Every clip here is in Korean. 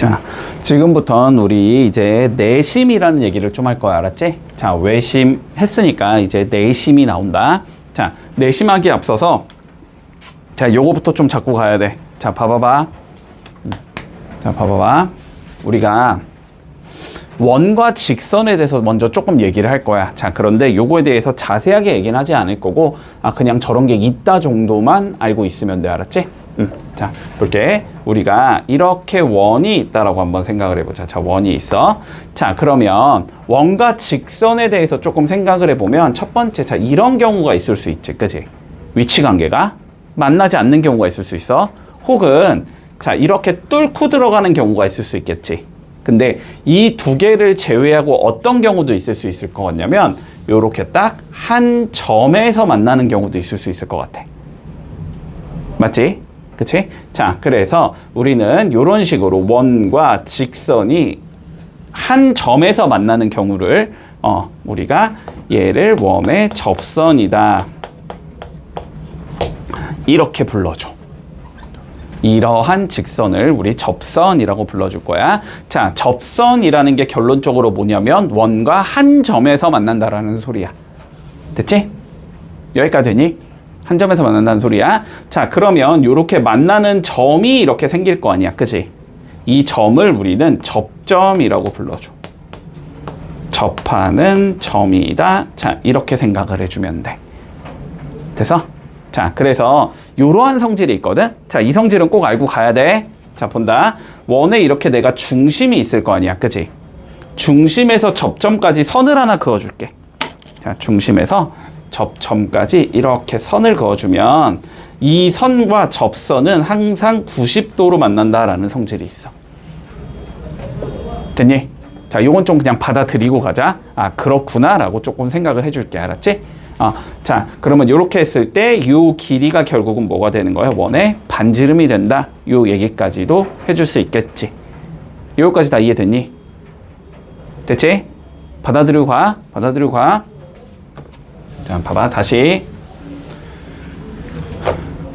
자, 지금부터는 우리 이제 내심이라는 얘기를 좀 할 거야, 알았지? 자, 외심 했으니까 이제 내심이 나온다. 자, 내심하기 앞서서 자, 요거부터 좀 잡고 가야 돼. 자, 봐봐봐. 음. 자, 봐봐봐. 우리가 원과 직선에 대해서 먼저 조금 얘기를 할 거야. 자, 그런데 요거에 대해서 자세하게 얘기는 하지 않을 거고, 아, 그냥 저런 게 있다 정도만 알고 있으면 돼. 알았지? 음. 자, 볼게. 우리가 이렇게 원이 있다라고 한번 생각을 해보자. 자, 원이 있어. 자, 그러면 원과 직선에 대해서 조금 생각을 해보면 첫 번째, 자, 이런 경우가 있을 수 있지. 그지? 위치 관계가 만나지 않는 경우가 있을 수 있어. 혹은, 자, 이렇게 뚫고 들어가는 경우가 있을 수 있겠지. 근데 이 두 개를 제외하고 어떤 경우도 있을 수 있을 것 같냐면 요렇게 딱 한 점에서 만나는 경우도 있을 수 있을 것 같아. 맞지? 그치? 자, 그래서 우리는 이런 식으로 원과 직선이 한 점에서 만나는 경우를 어, 우리가 얘를 웜의 접선이다. 이렇게 불러줘. 이러한 직선을 우리 접선이라고 불러줄 거야. 자, 접선이라는 게 결론적으로 뭐냐면 원과 한 점에서 만난다라는 소리야. 됐지? 여기까지 되니? 한 점에서 만난다는 소리야. 자, 그러면 이렇게 만나는 점이 이렇게 생길 거 아니야. 그지? 이 점을 우리는 접점이라고 불러줘. 접하는 점이다. 자, 이렇게 생각을 해주면 돼. 돼서? 자, 그래서 이러한 성질이 있거든. 자, 이 성질은 꼭 알고 가야 돼. 자, 본다. 원에 이렇게 내가 중심이 있을 거 아니야. 그지? 중심에서 접점까지 선을 하나 그어줄게. 자, 중심에서 접점까지 이렇게 선을 그어주면 이 선과 접선은 항상 90도로 만난다라는 성질이 있어. 됐니? 자, 요건 좀 그냥 받아들이고 가자. 아, 그렇구나라고 조금 생각을 해줄게. 알았지? 아, 자, 그러면 이렇게 했을 때 요 길이가 결국은 뭐가 되는 거야? 원의 반지름이 된다. 요 얘기까지도 해줄 수 있겠지. 요까지 다 이해됐니? 됐지? 받아들이고 가. 받아들이고 가. 자, 봐봐. 다시.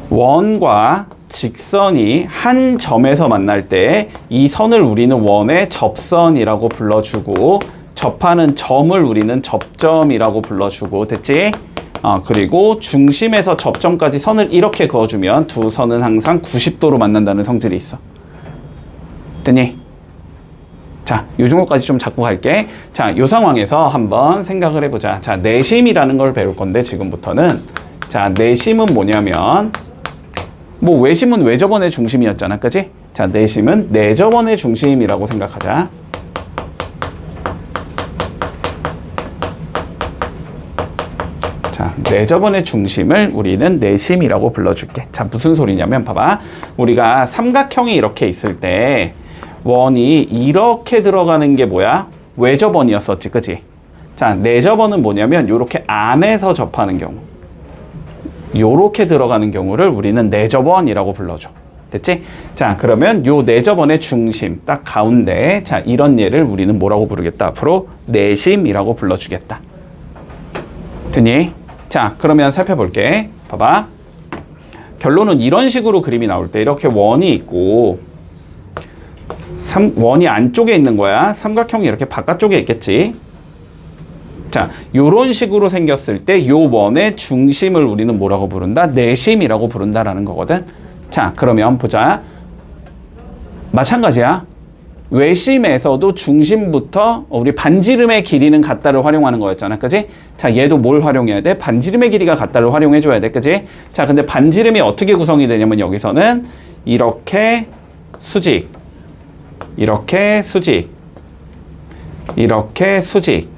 원과 직선이 한 점에서 만날 때 이 선을 우리는 원의 접선이라고 불러주고 접하는 점을 우리는 접점이라고 불러주고 됐지? 어, 그리고 중심에서 접점까지 선을 이렇게 그어주면 두 선은 항상 90도로 만난다는 성질이 있어. 됐니? 자, 요 정도까지 좀 잡고 갈게. 자, 요 상황에서 한번 생각을 해보자. 자, 내심이라는 걸 배울 건데, 지금부터는. 자, 내심은 뭐냐면, 뭐, 외심은 외접원의 중심이었잖아. 그지? 자, 내심은 내접원의 중심이라고 생각하자. 자, 내접원의 중심을 우리는 내심이라고 불러줄게. 자, 무슨 소리냐면, 봐봐. 우리가 삼각형이 이렇게 있을 때, 원이 이렇게 들어가는 게 뭐야? 외접원이었었지, 그지? 자, 내접원은 뭐냐면, 요렇게 안에서 접하는 경우. 요렇게 들어가는 경우를 우리는 내접원이라고 불러줘. 됐지? 자, 그러면 요 내접원의 중심, 딱 가운데, 자, 이런 예를 우리는 뭐라고 부르겠다? 앞으로 내심이라고 불러주겠다. 됐니? 자, 그러면 살펴볼게. 봐봐. 결론은 이런 식으로 그림이 나올 때 이렇게 원이 있고, 삼, 원이 안쪽에 있는 거야. 삼각형이 이렇게 바깥쪽에 있겠지. 자, 요런 식으로 생겼을 때 요 원의 중심을 우리는 뭐라고 부른다? 내심이라고 부른다라는 거거든. 자, 그러면 보자. 마찬가지야. 외심에서도 중심부터 우리 반지름의 길이는 같다를 활용하는 거였잖아. 그지? 자, 얘도 뭘 활용해야 돼? 반지름의 길이가 같다를 활용해 줘야 돼. 그지? 자, 근데 반지름이 어떻게 구성이 되냐면 여기서는 이렇게 수직 이렇게 수직 이렇게 수직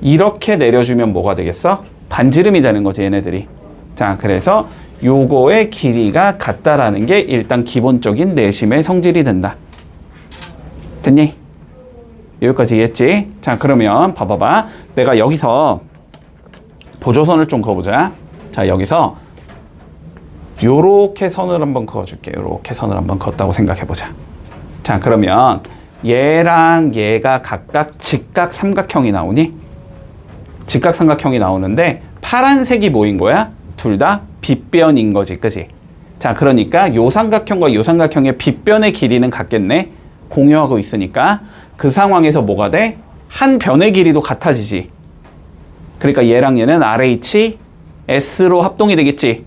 이렇게 내려주면 뭐가 되겠어? 반지름이 되는 거지 얘네들이 자 그래서 요거의 길이가 같다라는 게 일단 기본적인 내심의 성질이 된다 됐니? 여기까지 이해했지? 자 그러면 봐봐봐 내가 여기서 보조선을 좀 그어보자 자 여기서 요렇게 선을 한번 그어줄게 요렇게 선을 한번 그었다고 생각해보자 자, 그러면 얘랑 얘가 각각 직각 삼각형이 나오니? 직각 삼각형이 나오는데 파란색이 뭐인 거야? 둘 다 빗변인 거지, 그지? 자, 그러니까 요 삼각형과 요 삼각형의 빗변의 길이는 같겠네? 공유하고 있으니까 그 상황에서 뭐가 돼? 한 변의 길이도 같아지지. 그러니까 얘랑 얘는 RH S로 합동이 되겠지.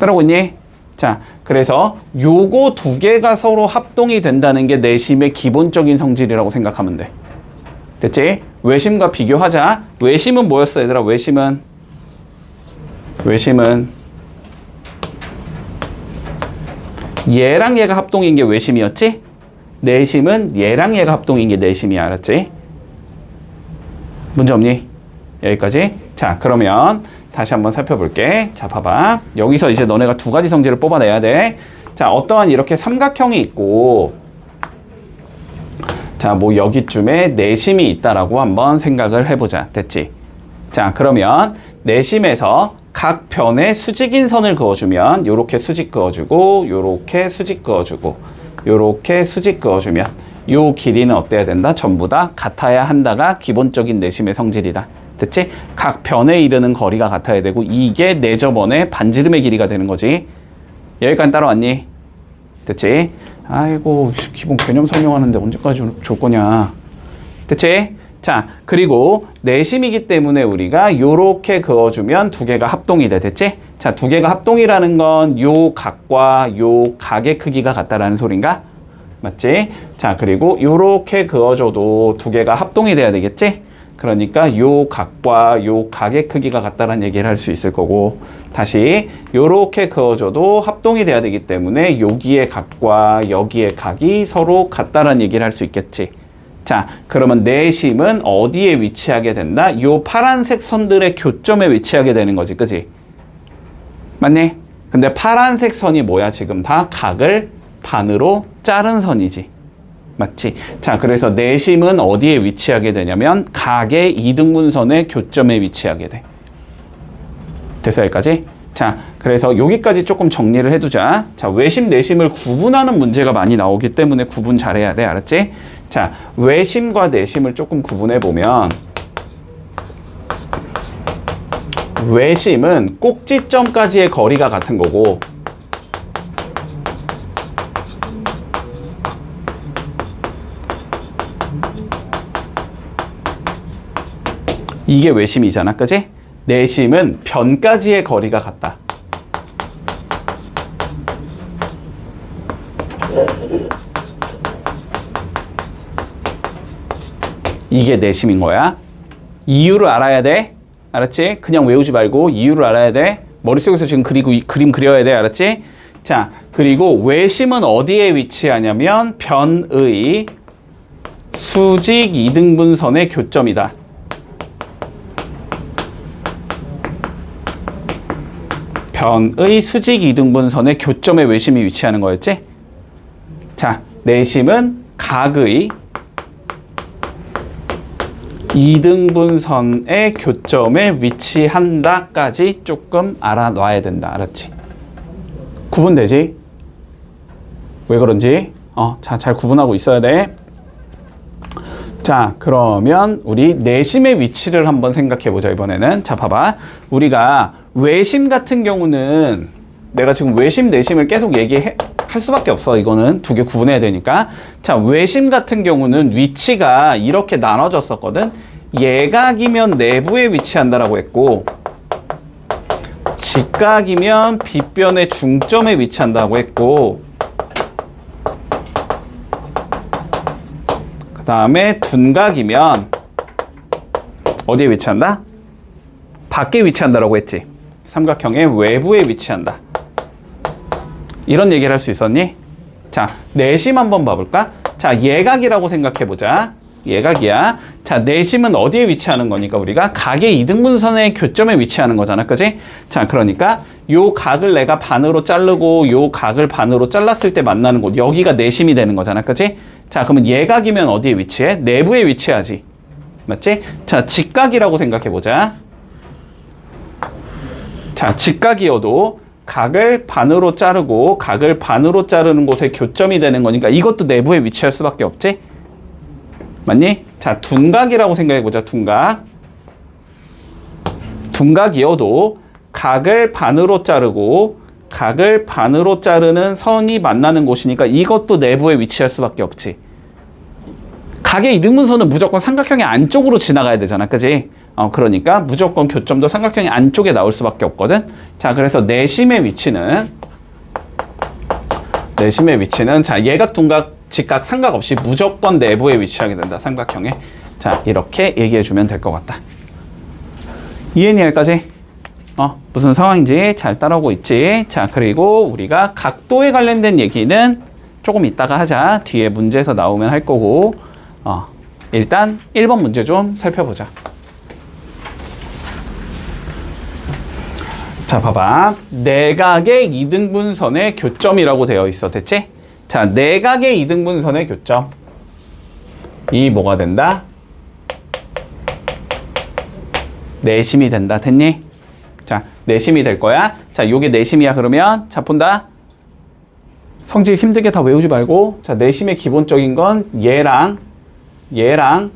따라오고 있니? 자, 그래서 요거 두 개가 서로 합동이 된다는 게 내심의 기본적인 성질이라고 생각하면 돼. 됐지? 외심과 비교하자. 외심은 뭐였어, 얘들아? 외심은 외심은 얘랑 얘가 합동인 게 외심이었지? 내심은 얘랑 얘가 합동인 게 내심이야, 알았지? 문제 없니? 여기까지. 자, 그러면 다시 한번 살펴볼게. 자, 봐봐. 여기서 이제 너네가 두 가지 성질을 뽑아내야 돼. 자, 어떠한 이렇게 삼각형이 있고, 자, 뭐 여기쯤에 내심이 있다라고 한번 생각을 해보자. 됐지? 자, 그러면 내심에서 각 변에 수직인 선을 그어주면 요렇게 수직 그어주고 요렇게 수직 그어주고 요렇게 수직 그어주면 요 길이는 어때야 된다? 전부 다 같아야 한다가 기본적인 내심의 성질이다. 됐지? 각 변에 이르는 거리가 같아야 되고 이게 내저번의 반지름의 길이가 되는 거지. 여기까지 따라왔니? 됐지? 아이고 씨, 기본 개념 설명하는데 언제까지 줄 거냐? 됐지? 자, 그리고 내심이기 때문에 우리가 요렇게 그어주면 두 개가 합동이 돼. 됐지? 자, 두 개가 합동이라는 건 요 각과 요 각의 크기가 같다라는 소린가? 맞지? 자, 그리고 요렇게 그어줘도 두 개가 합동이 돼야 되겠지? 그러니까 요 각과 요 각의 크기가 같다라는 얘기를 할 수 있을 거고 다시 요렇게 그어줘도 합동이 돼야 되기 때문에 여기의 각과 여기의 각이 서로 같다라는 얘기를 할 수 있겠지. 자, 그러면 내심은 어디에 위치하게 된다? 요 파란색 선들의 교점에 위치하게 되는 거지, 그지? 맞니? 근데 파란색 선이 뭐야, 지금 다 각을 반으로 자른 선이지. 맞지? 자, 그래서 내심은 어디에 위치하게 되냐면 각의 이등분선의 교점에 위치하게 돼. 됐어, 여기까지? 자, 그래서 여기까지 조금 정리를 해두자. 자, 외심, 내심을 구분하는 문제가 많이 나오기 때문에 구분 잘해야 돼, 알았지? 자, 외심과 내심을 조금 구분해 보면 외심은 꼭지점까지의 거리가 같은 거고 이게 외심이잖아, 그지? 내심은 변까지의 거리가 같다. 이게 내심인 거야. 이유를 알아야 돼. 알았지? 그냥 외우지 말고 이유를 알아야 돼. 머릿속에서 지금 그리고 이- 그림 그려야 돼. 알았지? 자, 그리고 외심은 어디에 위치하냐면 변의 수직 이등분선의 교점이다. 변의 수직 이등분선의 교점에 외심이 위치하는 거였지? 자, 내심은 각의 이등분선의 교점에 위치한다까지 조금 알아놔야 된다. 알았지? 구분되지? 왜 그런지? 어, 자, 잘 구분하고 있어야 돼. 자, 그러면 우리 내심의 위치를 한번 생각해 보자, 이번에는. 자, 봐봐. 우리가 외심 같은 경우는 내가 지금 외심, 내심을 계속 얘기할 수밖에 없어. 이거는 두 개 구분해야 되니까. 자, 외심 같은 경우는 위치가 이렇게 나눠졌었거든. 예각이면 내부에 위치한다라고 했고, 직각이면 빗변의 중점에 위치한다고 했고, 그 다음에 둔각이면 어디에 위치한다? 밖에 위치한다라고 했지. 삼각형의 외부에 위치한다. 이런 얘기를 할 수 있었니? 자, 내심 한번 봐볼까? 자, 예각이라고 생각해보자. 예각이야. 자, 내심은 어디에 위치하는 거니까 우리가 각의 이등분선의 교점에 위치하는 거잖아. 그지? 자, 그러니까 요 각을 내가 반으로 자르고 요 각을 반으로 잘랐을 때 만나는 곳. 여기가 내심이 되는 거잖아. 그지? 자, 그러면 예각이면 어디에 위치해? 내부에 위치하지. 맞지? 자, 직각이라고 생각해 보자. 자, 직각이어도 각을 반으로 자르고 각을 반으로 자르는 곳에 교점이 되는 거니까 이것도 내부에 위치할 수밖에 없지? 맞니? 자, 둔각이라고 생각해 보자, 둔각. 둔각이어도 각을 반으로 자르고 각을 반으로 자르는 선이 만나는 곳이니까 이것도 내부에 위치할 수밖에 없지. 각의 이등분선은 무조건 삼각형의 안쪽으로 지나가야 되잖아. 그지? 어, 그러니까 무조건 교점도 삼각형의 안쪽에 나올 수밖에 없거든. 자, 그래서 내심의 위치는 내심의 위치는 자, 예각, 둔각, 직각 상관없이 무조건 내부에 위치하게 된다. 삼각형에. 자, 이렇게 얘기해 주면 될 것 같다. 이해니 여기까지? 어, 무슨 상황인지 잘 따라오고 있지? 자, 그리고 우리가 각도에 관련된 얘기는 조금 이따가 하자. 뒤에 문제에서 나오면 할 거고. 어, 일단 1번 문제 좀 살펴보자. 자, 봐봐. 내각의 이등분선의 교점이라고 되어 있어. 됐지? 자, 내각의 이등분선의 교점. 이 뭐가 된다? 내심이 된다. 됐니? 자, 내심이 될 거야. 자, 요게 내심이야. 그러면 자, 본다. 성질 힘들게 다 외우지 말고 자, 내심의 기본적인 건 얘랑 얘랑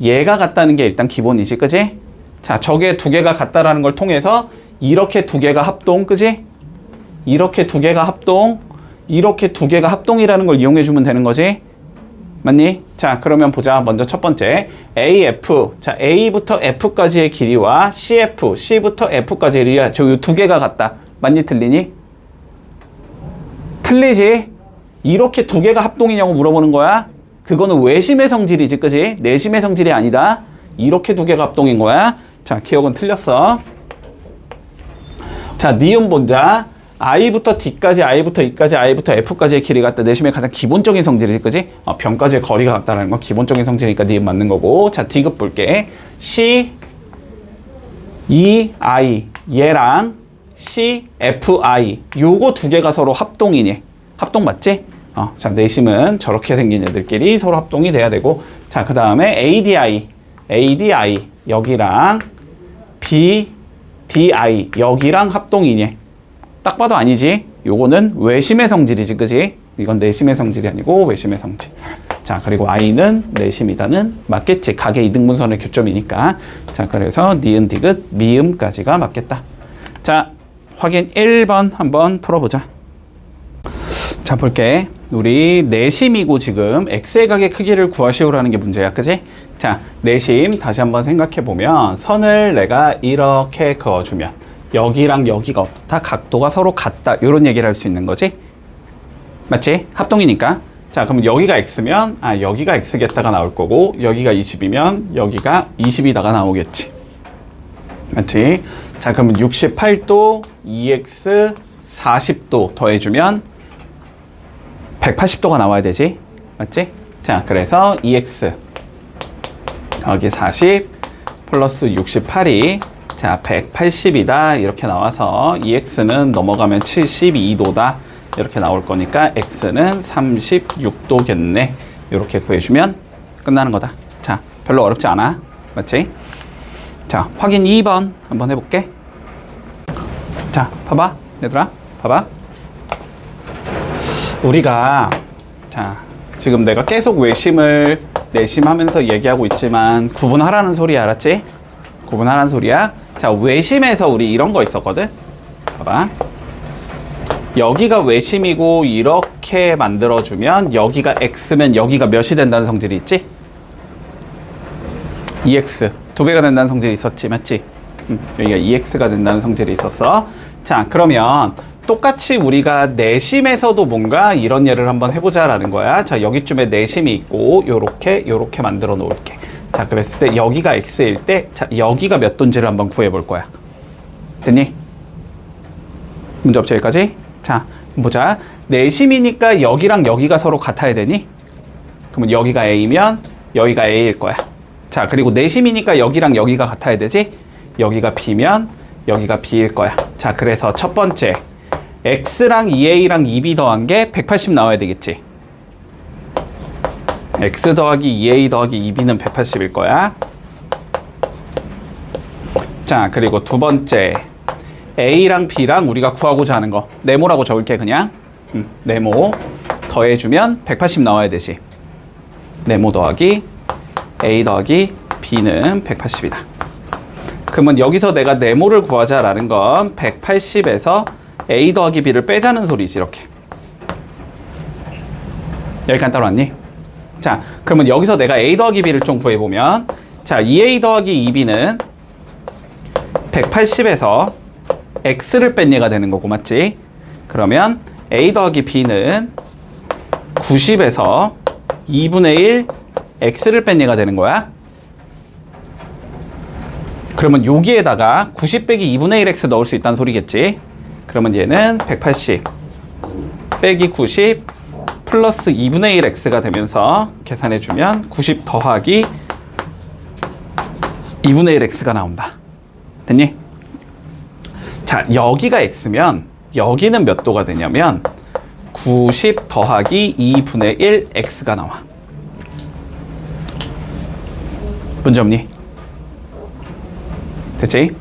얘가 같다는 게 일단 기본이지. 그지? 자, 저게 두 개가 같다라는 걸 통해서 이렇게 두 개가 합동. 그지? 이렇게 두 개가 합동. 이렇게 두 개가 합동이라는 걸 이용해 주면 되는 거지. 맞니? 자, 그러면 보자. 먼저 첫 번째. AF. 자, A부터 F까지의 길이와 CF, C부터 F까지의 길이야. 저기 두 개가 같다. 맞니? 틀리니? 틀리지? 이렇게 두 개가 합동이냐고 물어보는 거야? 그거는 외심의 성질이지, 그지? 내심의 성질이 아니다. 이렇게 두 개가 합동인 거야. 자, 기억은 틀렸어. 자, 니은 본자. i부터 d까지, i부터 e까지, i부터 f까지의 길이 같다. 내심의 가장 기본적인 성질이지, 그지? 어, 변까지의 거리가 같다는 건 기본적인 성질이니까 니은 맞는 거고. 자, 디귿 볼게. c, e, i. 얘랑 c, f, i. 요거 두 개가 서로 합동이니. 합동 맞지? 어, 자, 내심은 저렇게 생긴 애들끼리 서로 합동이 돼야 되고. 자, 그 다음에 ADI. ADI. 여기랑 B, DI. 여기랑 합동이니. 딱 봐도 아니지. 요거는 외심의 성질이지, 그지? 이건 내심의 성질이 아니고 외심의 성질. 자, 그리고 i는 내심이다는 맞겠지. 각의 이등분선의 교점이니까. 자, 그래서 니은, 디귿, 미음까지가 맞겠다. 자, 확인 1번 한번 풀어보자. 자, 볼게. 우리 내심이고 지금 x의 각의 크기를 구하시오라는 게 문제야. 그지? 자, 내심 다시 한번 생각해 보면 선을 내가 이렇게 그어주면 여기랑 여기가 어떻다? 각도가 서로 같다. 이런 얘기를 할 수 있는 거지. 맞지? 합동이니까. 자, 그럼 여기가 x면 아, 여기가 x겠다가 나올 거고 여기가 20이면 여기가 20이다가 나오겠지. 맞지? 자, 그러면 68도 2x 40도 더해주면 180도가 나와야 되지. 맞지? 자, 그래서 2x 여기 40 플러스 68이 자 180이다 이렇게 나와서 2x는 넘어가면 72도다 이렇게 나올 거니까 x는 36도겠네 이렇게 구해주면 끝나는 거다. 자, 별로 어렵지 않아. 맞지? 자, 확인 2번 한번 해볼게. 자, 봐봐. 얘들아, 봐봐. 우리가, 자, 지금 내가 계속 외심을 내심하면서 얘기하고 있지만 구분하라는 소리 알았지? 구분하라는 소리야. 자, 외심에서 우리 이런 거 있었거든? 봐봐. 여기가 외심이고 이렇게 만들어주면 여기가 x면 여기가 몇이 된다는 성질이 있지? 2x 두 배가 된다는 성질이 있었지 맞지? 음, 여기가 2x가 된다는 성질이 있었어 자 그러면 똑같이 우리가 내심에서도 뭔가 이런 예를 한번 해보자라는 거야 자 여기쯤에 내심이 있고 요렇게 요렇게 만들어 놓을게 자 그랬을 때 여기가 x일 때 자 여기가 몇 도인지를 한번 구해 볼 거야 됐니? 문제 없지 여기까지? 자 보자 내심이니까 여기랑 여기가 서로 같아야 되니? 그러면 여기가 a면 여기가 a일 거야 자, 그리고 내심이니까 여기랑 여기가 같아야 되지? 여기가 B면 여기가 B일 거야. 자, 그래서 첫 번째. X랑 2A랑 2B 더한 게 180 나와야 되겠지? X 더하기 2A 더하기 2B는 180일 거야. 자, 그리고 두 번째. A랑 B랑 우리가 구하고자 하는 거. 네모라고 적을게, 그냥. 음, 네모. 더해주면 180 나와야 되지. 네모 더하기 a 더하기 b는 180이다. 그러면 여기서 내가 네모를 구하자라는 건 180에서 a 더하기 b를 빼자는 소리지 이렇게 여기까지 따라왔니? 자 그러면 여기서 내가 a 더하기 b를 좀 구해보면 자 2a 더하기 2b는 180에서 x를 뺀 얘가 되는 거고 맞지? 그러면 a 더하기 b는 90에서 2분의 1 x를 뺀 얘가 되는 거야. 그러면 여기에다가 90 빼기 2분의 1 x 넣을 수 있다는 소리겠지. 그러면 얘는 180 빼기 90 플러스 2분의 1 x가 되면서 계산해 주면 90 더하기 2분의 1 x가 나온다. 됐니? 자, 여기가 x면 여기는 몇 도가 되냐면 90 더하기 2분의 1 x가 나와. 문제 없니? 됐지?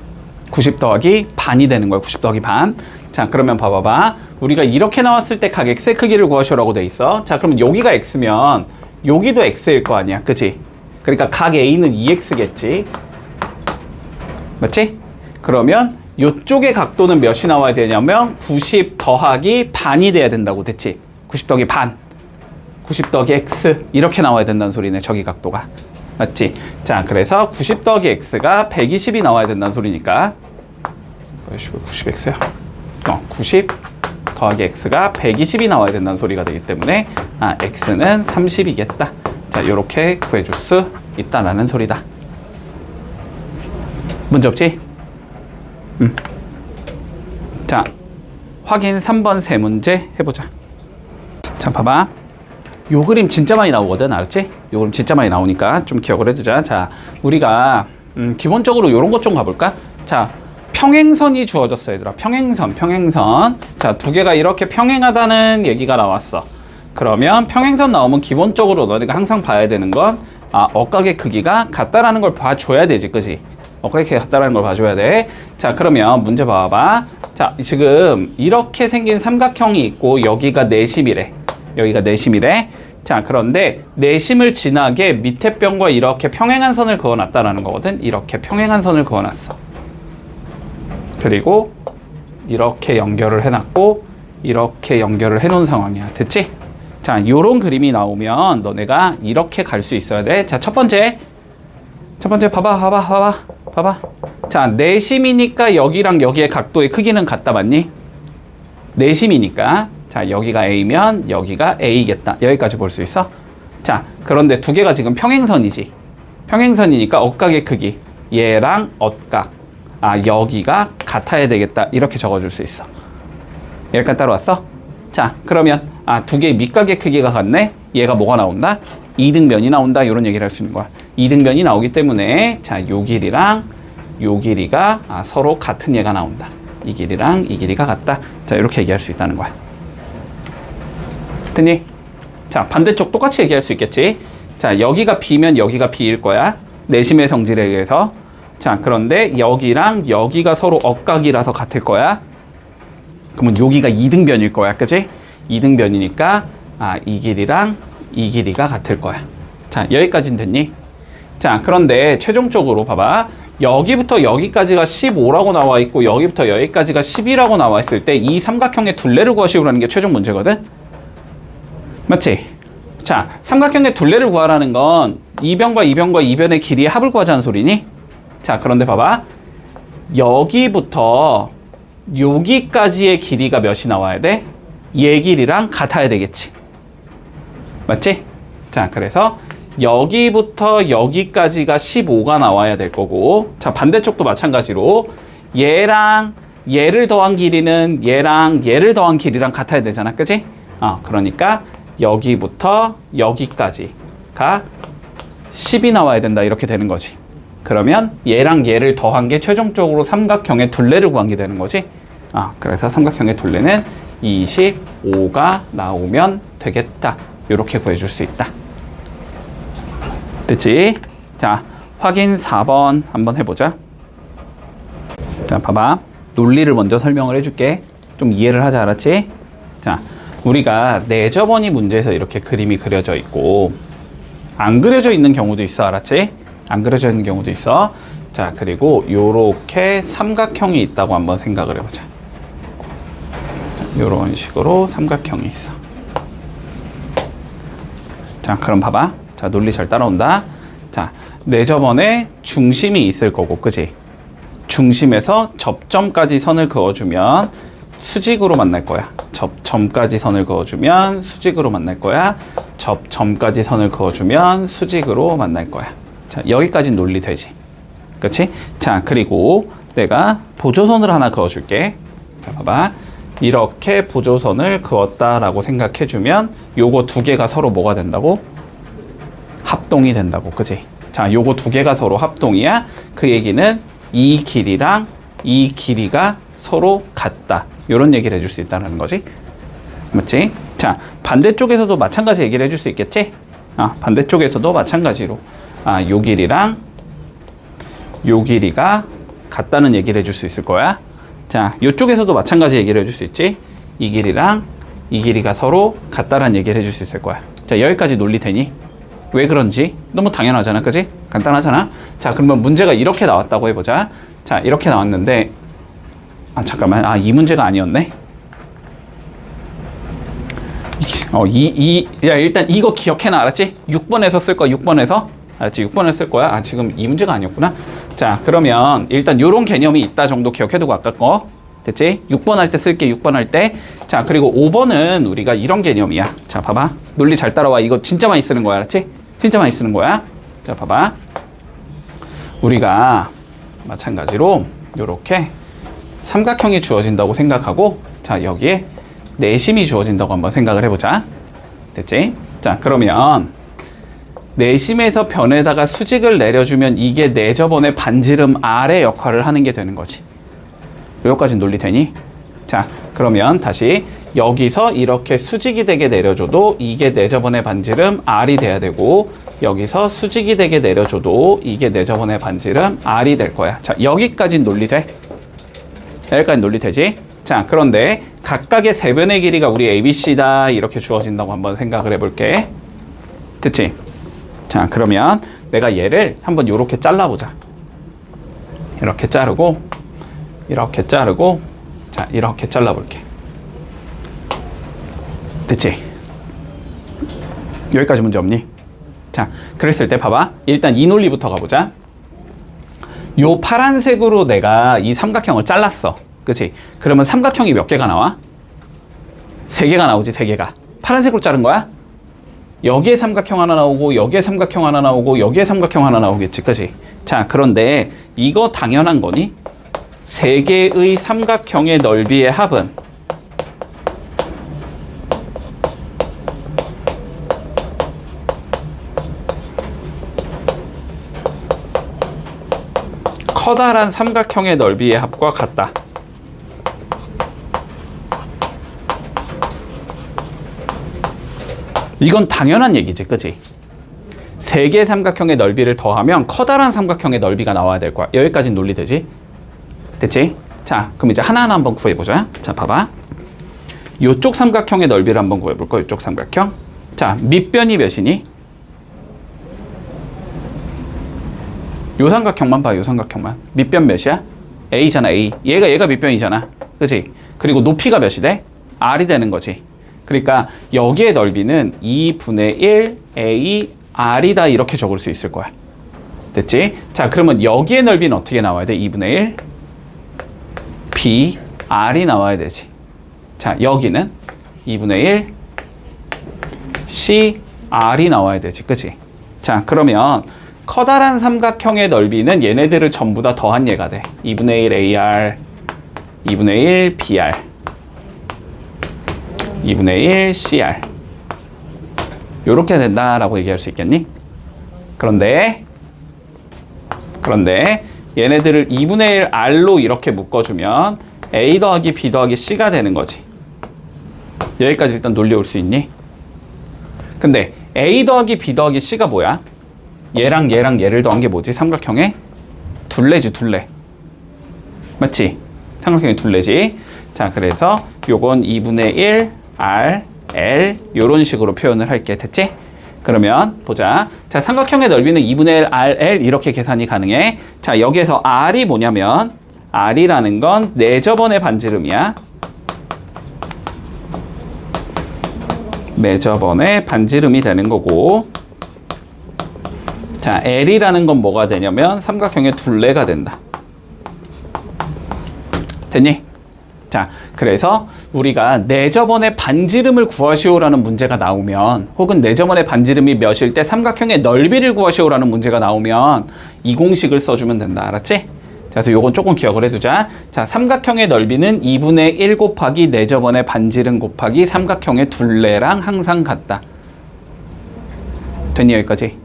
90 더하기 반이 되는 거야. 90 더하기 반. 자, 그러면 봐봐봐. 우리가 이렇게 나왔을 때 각 x의 크기를 구하시오라고 돼 있어. 자, 그러면 여기가 x면 여기도 x일 거 아니야. 그치? 그러니까 각 a는 2x겠지. 맞지? 그러면 이쪽의 각도는 몇이 나와야 되냐면 90 더하기 반이 돼야 된다고 됐지? 90 더하기 반. 90 더하기 x 이렇게 나와야 된다는 소리네. 저기 각도가. 맞지? 자, 그래서 90 더하기 x가 120이 나와야 된다는 소리니까 90x야. 어, 90 더하기 x가 120이 나와야 된다는 소리가 되기 때문에 아, x는 30이겠다. 자, 이렇게 구해줄 수 있다라는 소리다. 문제 없지? 음. 자, 확인 3번 세 문제 해보자. 자, 봐봐. 요 그림 진짜 많이 나오거든, 알았지? 요 그림 진짜 많이 나오니까 좀 기억을 해두자. 자, 우리가 음, 기본적으로 요런 것 좀 가볼까? 자, 평행선이 주어졌어, 얘들아. 평행선, 평행선. 자, 두 개가 이렇게 평행하다는 얘기가 나왔어. 그러면 평행선 나오면 기본적으로 너네가 항상 봐야 되는 건 아, 억각의 크기가 같다라는 걸 봐줘야 되지, 그지? 억각의 크기가 같다라는 걸 봐줘야 돼. 자, 그러면 문제 봐봐. 자, 지금 이렇게 생긴 삼각형이 있고 여기가 내심이래. 여기가 내심이래. 자, 그런데 내심을 지나게 밑에 변과 이렇게 평행한 선을 그어놨다라는 거거든. 이렇게 평행한 선을 그어놨어. 그리고 이렇게 연결을 해놨고 이렇게 연결을 해놓은 상황이야. 됐지? 자, 요런 그림이 나오면 너네가 이렇게 갈 수 있어야 돼. 자, 첫 번째. 첫 번째 봐봐, 봐봐, 봐봐, 봐봐. 자, 내심이니까 여기랑 여기의 각도의 크기는 같다 맞니? 내심이니까. 자, 여기가 A면 여기가 A겠다. 여기까지 볼 수 있어? 자, 그런데 두 개가 지금 평행선이지. 평행선이니까 억각의 크기. 얘랑 억각. 아, 여기가 같아야 되겠다. 이렇게 적어줄 수 있어. 여기까지 따라왔어? 자, 그러면 아, 두 개의 밑각의 크기가 같네. 얘가 뭐가 나온다? 이등변이 나온다. 이런 얘기를 할 수 있는 거야. 이등변이 나오기 때문에 자, 요 길이랑 요 길이가 아, 서로 같은 얘가 나온다. 이 길이랑 이 길이가 같다. 자, 이렇게 얘기할 수 있다는 거야. 됐니? 자, 반대쪽 똑같이 얘기할 수 있겠지? 자, 여기가 B면 여기가 B일 거야. 내심의 성질에 의해서. 자, 그런데 여기랑 여기가 서로 억각이라서 같을 거야. 그러면 여기가 이등변일 거야. 그지? 이등변이니까 아, 이 길이랑 이 길이가 같을 거야. 자, 여기까지는 됐니? 자, 그런데 최종적으로 봐봐. 여기부터 여기까지가 15라고 나와 있고 여기부터 여기까지가 10이라고 나와 있을 때 이 삼각형의 둘레를 구하시오라는 게 최종 문제거든. 맞지? 자, 삼각형의 둘레를 구하라는 건 이변과 이변과 이변의 길이의 합을 구하자는 소리니? 자, 그런데 봐봐. 여기부터 여기까지의 길이가 몇이 나와야 돼? 얘 길이랑 같아야 되겠지. 맞지? 자, 그래서 여기부터 여기까지가 15가 나와야 될 거고, 자, 반대쪽도 마찬가지로 얘랑 얘를 더한 길이는 얘랑 얘를 더한 길이랑 같아야 되잖아. 그지? 아, 그러니까 여기부터 여기까지가 10이 나와야 된다. 이렇게 되는 거지. 그러면 얘랑 얘를 더한 게 최종적으로 삼각형의 둘레를 구한 게 되는 거지. 아, 그래서 삼각형의 둘레는 25가 나오면 되겠다. 이렇게 구해줄 수 있다. 됐지? 자, 확인 4번 한번 해보자. 자, 봐봐. 논리를 먼저 설명을 해줄게. 좀 이해를 하자, 알았지? 자, 우리가 내저번이 문제에서 이렇게 그림이 그려져 있고, 안 그려져 있는 경우도 있어, 알았지? 안 그려져 있는 경우도 있어. 자, 그리고 요렇게 삼각형이 있다고 한번 생각을 해보자. 이런 식으로 삼각형이 있어. 자, 그럼 봐봐. 자, 논리 잘 따라온다. 자, 내 저번에 중심이 있을 거고, 그지? 중심에서 접점까지 선을 그어주면 수직으로 만날 거야. 접점까지 선을 그어주면 수직으로 만날 거야. 접점까지 선을 그어주면 수직으로 만날 거야. 자, 여기까지 논리 되지. 그렇지? 자, 그리고 내가 보조선을 하나 그어줄게. 자, 봐봐. 이렇게 보조선을 그었다라고 생각해주면 요거 두 개가 서로 뭐가 된다고? 합동이 된다고. 그지? 자, 요거 두 개가 서로 합동이야. 그 얘기는 이 길이랑 이 길이가 서로 같다. 요런 얘기를 해줄 수 있다는 거지. 맞지? 자, 반대쪽에서도 마찬가지 얘기를 해줄 수 있겠지? 아, 반대쪽에서도 마찬가지로. 아, 요 길이랑 요 길이가 같다는 얘기를 해줄 수 있을 거야. 자, 요쪽에서도 마찬가지 얘기를 해줄 수 있지. 이 길이랑 이 길이가 서로 같다는 얘기를 해줄 수 있을 거야. 자, 여기까지 논리 되니? 왜 그런지 너무 당연하잖아, 그지? 간단하잖아. 자, 그러면 문제가 이렇게 나왔다고 해보자. 자, 이렇게 나왔는데, 아 잠깐만, 아 이 문제가 아니었네. 어, 이, 이, 야, 일단 이거 기억해놔, 알았지? 6번에서 쓸 거야, 6번에서. 알았지? 6번에 쓸 거야. 아, 지금 이 문제가 아니었구나. 자, 그러면 일단 요런 개념이 있다 정도 기억해두고 아까 거. 됐지? 6번 할 때 쓸게, 6번 할 때. 자, 그리고 5번은 우리가 이런 개념이야. 자, 봐봐. 논리 잘 따라와. 이거 진짜 많이 쓰는 거야, 알았지? 진짜 많이 쓰는 거야. 자, 봐봐. 우리가 마찬가지로 요렇게 삼각형이 주어진다고 생각하고 자 여기에 내심이 주어진다고 한번 생각을 해보자 됐지? 자 그러면 내심에서 변에다가 수직을 내려주면 이게 내 저번의 반지름 R의 역할을 하는 게 되는 거지 여기까지 논리 되니? 자 그러면 다시 여기서 이렇게 수직이 되게 내려줘도 이게 내 저번의 반지름 R이 돼야 되고 여기서 수직이 되게 내려줘도 이게 내 저번의 반지름 R이 될 거야 자 여기까지 논리 돼? 여기까지 논리 되지? 자, 그런데 각각의 세변의 길이가 우리 ABC다 이렇게 주어진다고 한번 생각을 해볼게. 됐지? 자, 그러면 내가 얘를 한번 이렇게 잘라보자. 이렇게 자르고, 이렇게 자르고, 자, 이렇게 잘라볼게. 됐지? 여기까지 문제 없니? 자, 그랬을 때 봐봐. 일단 이 논리부터 가보자. 요 파란색으로 내가 이 삼각형을 잘랐어. 그치? 그러면 삼각형이 몇 개가 나와? 세 개가 나오지, 세 개가. 파란색으로 자른 거야? 여기에 삼각형 하나 나오고, 여기에 삼각형 하나 나오고, 여기에 삼각형 하나 나오겠지, 그치? 자, 그런데 이거 당연한 거니? 세 개의 삼각형의 넓이의 합은 커다란 삼각형의 넓이의 합과 같다. 이건 당연한 얘기지, 그지? 세 개의 삼각형의 넓이를 더하면 커다란 삼각형의 넓이가 나와야 될 거야. 여기까지 논리 되지? 됐지? 자, 그럼 이제 하나하나 한번 구해보자. 자, 봐봐. 요쪽 삼각형의 넓이를 한번 구해볼 거야. 요쪽 삼각형. 자, 밑변이 몇이니? 요 삼각형만 봐, 요 삼각형만. 밑변 몇이야? A잖아, A. 얘가, 얘가 밑변이잖아. 그지? 그리고 높이가 몇이 돼? R이 되는 거지. 그러니까 여기의 넓이는 2분의 1 A R이다 이렇게 적을 수 있을 거야. 됐지? 자, 그러면 여기의 넓이는 어떻게 나와야 돼? 2분의 1 B R이 나와야 되지. 자, 여기는 2분의 1 C R이 나와야 되지. 그치? 자, 그러면 커다란 삼각형의 넓이는 얘네들을 전부 다 더한 얘가 돼. 2분의 1 AR, 2분의 1 BR, 2분의 1 CR. 요렇게 된다라고 얘기할 수 있겠니? 그런데, 그런데 얘네들을 2분의 1 R로 이렇게 묶어주면 A 더하기 B 더하기 C가 되는 거지. 여기까지 일단 논리 올수 있니? 근데 A 더하기 B 더하기 C가 뭐야? 얘랑 얘랑 얘를 더한 게 뭐지? 삼각형의 둘레지 둘레 맞지? 삼각형의 둘레지 자 그래서 요건 2분의 1 R L 요런 식으로 표현을 할게. 됐지? 그러면 보자. 자 삼각형의 넓이는 2분의 1 R L 이렇게 계산이 가능해. 자 여기에서 R이 뭐냐면 R이라는 건 내 저번의 반지름이야. 매저번의 반지름이 되는 거고. 자 L이라는 건 뭐가 되냐면 삼각형의 둘레가 된다. 됐니? 자 그래서 우리가 내저번의 반지름을 구하시오라는 문제가 나오면 혹은 내저번의 반지름이 몇일 때 삼각형의 넓이를 구하시오라는 문제가 나오면 이 공식을 써주면 된다 알았지? 자, 그래서 요건 조금 기억을 해두자. 자, 삼각형의 넓이는 2분의 1 곱하기 내저번의 반지름 곱하기 삼각형의 둘레랑 항상 같다. 됐니 여기까지?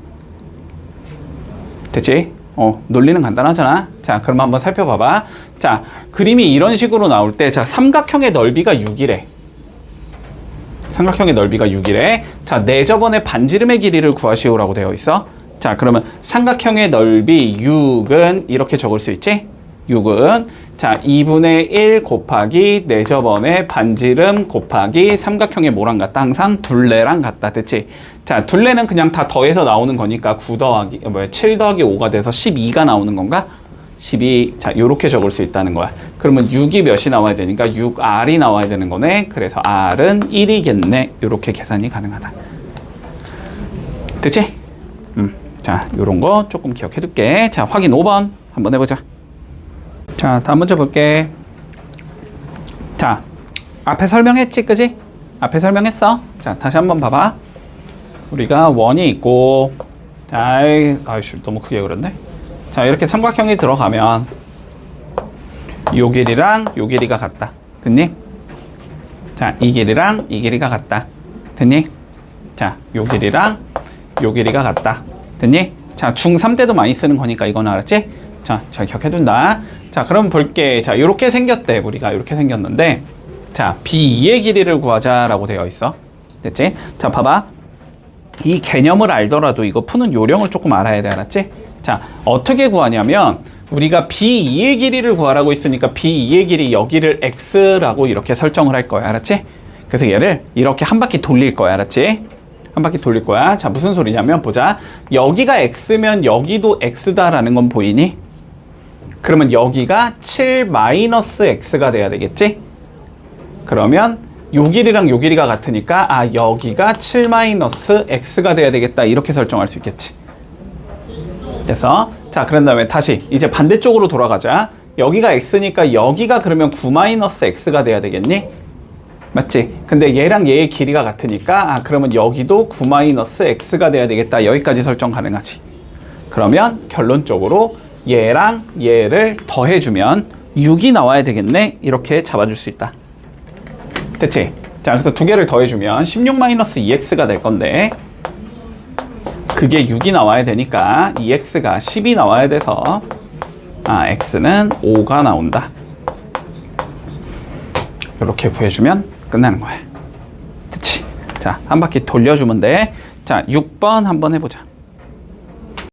됐지? 어, 논리는 간단하잖아. 자, 그럼 한번 살펴봐봐. 자, 그림이 이런 식으로 나올 때, 자, 삼각형의 넓이가 6이래. 삼각형의 넓이가 6이래. 자, 내저번의 반지름의 길이를 구하시오라고 되어 있어. 자, 그러면 삼각형의 넓이 6은 이렇게 적을 수 있지? 6은 자, 2분의 1 곱하기 내저번의 반지름 곱하기 삼각형의 뭐랑 같다? 항상 둘레랑 같다. 됐지? 자, 둘레는 그냥 다 더해서 나오는 거니까 9 더하기, 어, 뭐야, 7 더하기 5가 돼서 12가 나오는 건가? 12, 자, 요렇게 적을 수 있다는 거야. 그러면 6이 몇이 나와야 되니까 6R이 나와야 되는 거네. 그래서 R은 1이겠네. 요렇게 계산이 가능하다. 됐지? 음, 자, 요런 거 조금 기억해 둘게. 자, 확인 5번 한번 해보자. 자, 다음 문제 볼게. 자, 앞에 설명했지, 그지? 앞에 설명했어. 자, 다시 한번 봐봐. 우리가 원이 있고, 자, 아이, 아이씨, 너무 크게 그렸네. 자, 이렇게 삼각형이 들어가면, 요 길이랑 요 길이가 같다. 됐니? 자, 이 길이랑 이 길이가 같다. 됐니? 자, 요 길이랑 요 길이가 같다. 됐니? 자, 중3 때도 많이 쓰는 거니까 이건 알았지? 자, 잘 기억해둔다. 자, 그럼 볼게. 자, 요렇게 생겼대. 우리가 요렇게 생겼는데, 자, B2의 길이를 구하자 라고 되어 있어. 됐지? 자, 봐봐. 이 개념을 알더라도 이거 푸는 요령을 조금 알아야 돼. 알았지? 자, 어떻게 구하냐면, 우리가 B2의 길이를 구하라고 했으니까 B2의 길이 여기를 X라고 이렇게 설정을 할 거야. 알았지? 그래서 얘를 이렇게 한 바퀴 돌릴 거야. 알았지? 한 바퀴 돌릴 거야. 자, 무슨 소리냐면 보자. 여기가 X면 여기도 X다라는 건 보이니? 그러면 여기가 7 마이너스 X가 돼야 되겠지? 그러면 요 길이랑 요 길이가 같으니까 아 여기가 7 마이너스 X가 돼야 되겠다 이렇게 설정할 수 있겠지. 그래서 자 그런 다음에 다시 이제 반대쪽으로 돌아가자. 여기가 X니까 여기가 그러면 9 마이너스 X가 돼야 되겠니? 맞지? 근데 얘랑 얘의 길이가 같으니까 아 그러면 여기도 9 마이너스 x가 돼야 되겠다 여기까지 설정 가능하지 그러면 결론적으로 얘랑 얘를 더해주면 6이 나와야 되겠네 이렇게 잡아줄 수 있다 됐지? 자 그래서 두 개를 더해주면 16 마이너스 2x가 될 건데 그게 6이 나와야 되니까 2x가 10이 나와야 돼서 아 x는 5가 나온다 이렇게 구해주면 끝나는 거야. 그치? 자, 한 바퀴 돌려주면 돼. 자, 6번 한번 해보자.